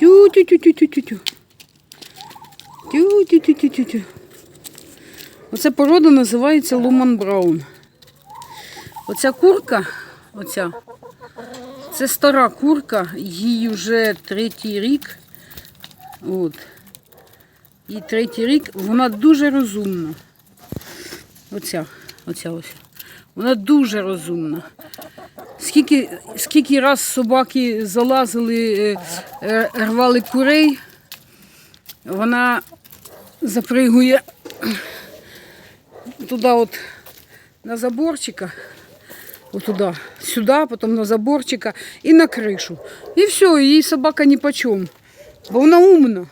Тю-тю-тю-тю-тю-тю. Тю-тю-тю-тю-тю-тю. Оця порода називається Луман Браун. Оця курка, оця, це стара курка, їй вже третій рік. От. І третій рік вона дуже розумна. Оця, оця ось. Вона дуже розумна. Скільки, скільки раз собаки залазили, е, е, рвали курей, вона запригує туди от на заборчика, отуда, сюди, потім на заборчика і на кришу. І все, їй собака ні по чому, бо вона умна.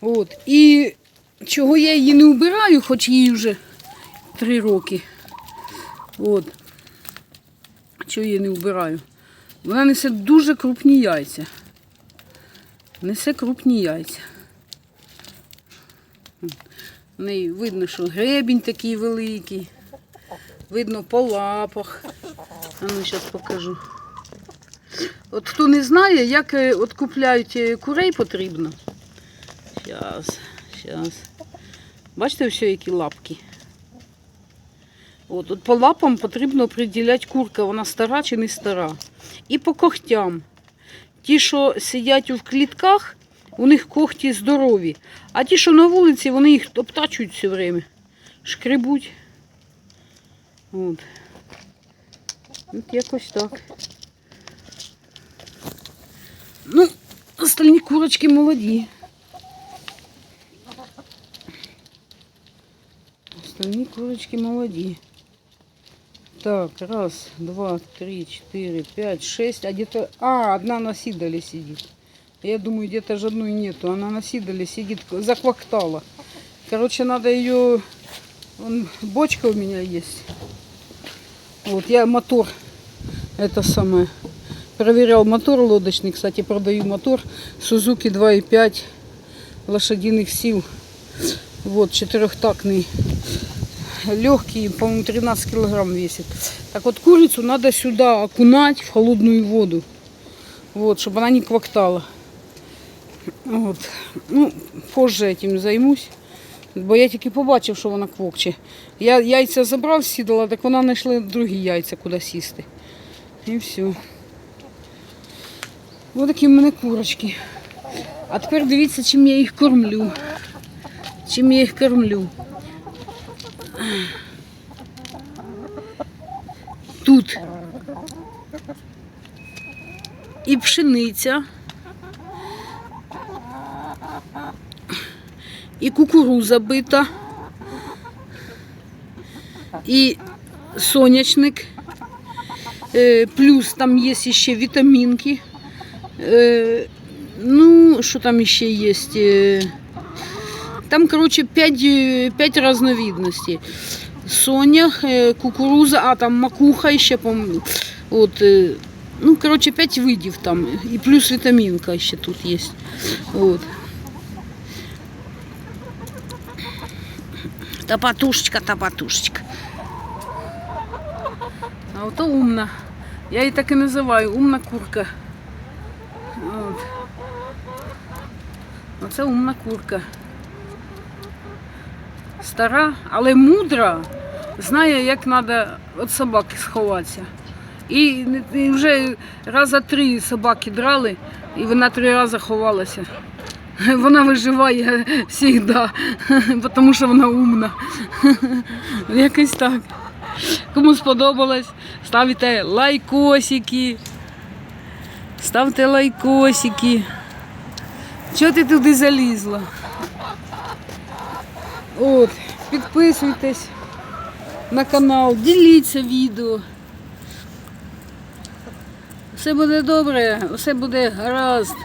От. І чого я її не вбираю, хоч їй вже три роки. От. Чого її не вбираю? Вона несе дуже крупні яйця. Несе крупні яйця. В неї видно, що гребінь такий великий. Видно по лапах. А ну зараз покажу. От хто не знає, як е, от купляють е, курей потрібно. Зараз, зараз. Бачите, все, які лапки. От, от по лапам потрібно приділяти курка, вона стара чи не стара. І по когтям. Ті, що сидять в клітках, у них когті здорові. А ті, що на вулиці, вони їх обтачують все время. Шкребуть. От. От якось так. Ну, остальні курочки молоді. Остальні курочки молоді. Так, раз, два, три, четыре, пять, шесть. А где-то... А, одна на сидоле сидит. Я думаю, где-то же одной нету. Она на сидоле сидит, заквактала. Короче, надо ее... Вон, бочка у меня есть. Вот, я мотор, это самое, проверял мотор лодочный. Кстати, продаю мотор Suzuki 2.5 лошадиных сил. Вот, четырехтактный легкий, по-моему, 13 килограмм весит. Так вот, курицу надо сюда окунать в холодную воду. Вот, чтобы она не квактала. Вот. Ну, позже этим займусь. Бо я тільки побачив, що вона квокче. Я яйця забрав, сідала, так вона знайшла другі яйця, куди сісти. І все. Ось такі в мене курочки. А тепер дивіться, чим я їх кормлю. Чим я їх кормлю. Тут і пшениця, і кукуруза бита, і сонячник, Е, плюс там є ще вітамінки. Е, Ну, що там ще є? Е, Там, короче, 5, 5 разновидностей. Сонях, е, кукуруза, а там макуха ще, по-моєму. От, е, ну, короче, 5 видів там. І плюс вітамінка ще тут є. От. Тапатушечка, тапатушечка. А ото умна. Я її так і називаю, умна курка. От. Оце умна курка. Стара, але мудра, знає, як треба від собаки сховатися. І, вже раза три собаки драли, і вона три рази ховалася. Вона виживає завжди, тому що вона умна. Якось так. Кому сподобалось, ставте лайкосики. Ставте лайкосики. Чого ти туди залізла? От, підписуйтесь на канал, діліться відео. Все буде добре, все буде гаразд.